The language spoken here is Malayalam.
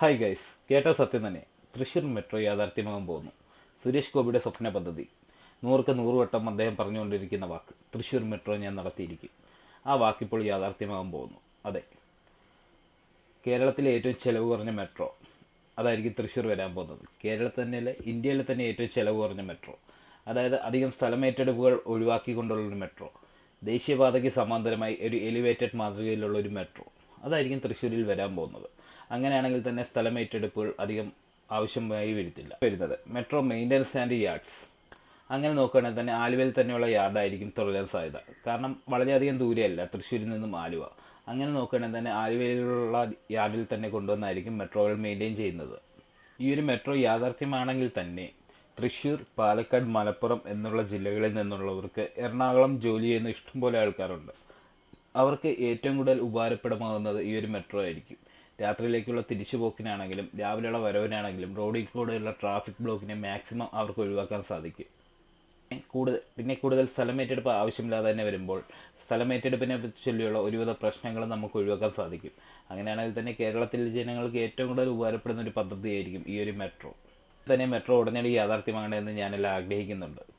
ഹായ് ഗൈസ് കേട്ട സത്യം തന്നെ. തൃശ്ശൂർ മെട്രോ യാഥാർത്ഥ്യമാകാൻ പോകുന്നു. സുരേഷ് ഗോപിയുടെ സ്വപ്ന പദ്ധതി. നൂറുക്ക് നൂറ് വട്ടം അദ്ദേഹം പറഞ്ഞുകൊണ്ടിരിക്കുന്ന വാക്ക് തൃശ്ശൂർ മെട്രോ ഞാൻ നടത്തിയിരിക്കും. ആ വാക്കിപ്പോൾ യാഥാർത്ഥ്യമാകാൻ പോകുന്നു. അതെ. കേരളത്തിലെ ഏറ്റവും ചിലവ് കുറഞ്ഞ മെട്രോ അതായിരിക്കും തൃശ്ശൂർ വരാൻ പോകുന്നത്. കേരളത്തിൽ തന്നെയല്ല ഇന്ത്യയിലെ തന്നെ ഏറ്റവും ചിലവ് കുറഞ്ഞ മെട്രോ അതായത് അധികം സ്ഥലമേറ്റെടുപ്പുകൾ ഒഴിവാക്കിക്കൊണ്ടുള്ള ഒരു മെട്രോ ദേശീയപാതയ്ക്ക് സമാന്തരമായി ഒരു എലിവേറ്റഡ് മാതൃകയിലുള്ള ഒരു മെട്രോ അതായിരിക്കും തൃശ്ശൂരിൽ വരാൻ പോകുന്നത്. അങ്ങനെയാണെങ്കിൽ തന്നെ സ്ഥലം ഏറ്റെടുപ്പുകൾ അധികം ആവശ്യമായി വരുത്തില്ല. വരുന്നത്. മെട്രോ മെയിന്റനൻസ് ആൻഡ് യാർഡ്സ് അങ്ങനെ നോക്കുകയാണെങ്കിൽ തന്നെ ആലുവയിൽ തന്നെയുള്ള യാർഡായിരിക്കും തുടരാൻ സാധ്യത. കാരണം വളരെയധികം ദൂരെയല്ല തൃശ്ശൂരിൽ നിന്നും ആലുവ. അങ്ങനെ നോക്കുകയാണെങ്കിൽ തന്നെ ആലുവയിലുള്ള യാർഡിൽ തന്നെ കൊണ്ടുവന്നായിരിക്കും മെട്രോകൾ മെയിന്റെയിൻ ചെയ്യുന്നത്. ഈ ഒരു മെട്രോ യാഥാർത്ഥ്യമാണെങ്കിൽ തന്നെ തൃശ്ശൂർ പാലക്കാട് മലപ്പുറം എന്നുള്ള ജില്ലകളിൽ നിന്നുള്ളവർക്ക് എറണാകുളം ജോലി ചെയ്യുന്ന ഇഷ്ടംപോലെ ആൾക്കാരുണ്ട്. അവർക്ക് ഏറ്റവും കൂടുതൽ ഉപകാരപ്രദമാകുന്നത് ഈ ഒരു മെട്രോ ആയിരിക്കും. രാത്രിയിലേക്കുള്ള തിരിച്ചുപോക്കിനാണെങ്കിലും രാവിലെയുള്ള വരവിനാണെങ്കിലും റോഡിൽ കൂടെയുള്ള ട്രാഫിക് ബ്ലോക്കിനെ മാക്സിമം അവർക്ക് ഒഴിവാക്കാൻ സാധിക്കും. കൂടുതൽ പിന്നെ കൂടുതൽ സ്ഥലം ഏറ്റെടുപ്പ് ആവശ്യമില്ലാതെ തന്നെ വരുമ്പോൾ സ്ഥലം ഏറ്റെടുപ്പിനെ ചൊല്ലിയുള്ള ഒരുവിധ പ്രശ്നങ്ങൾ നമുക്ക് ഒഴിവാക്കാൻ സാധിക്കും. അങ്ങനെയാണെങ്കിൽ തന്നെ കേരളത്തിലെ ജനങ്ങൾക്ക് ഏറ്റവും കൂടുതൽ ഉപകാരപ്പെടുന്ന ഒരു പദ്ധതിയായിരിക്കും ഈ ഒരു മെട്രോ. തന്നെ മെട്രോ ഉടനടി യാഥാർത്ഥ്യമാകണമെന്ന് ഞാനെല്ലാം ആഗ്രഹിക്കുന്നുണ്ട്.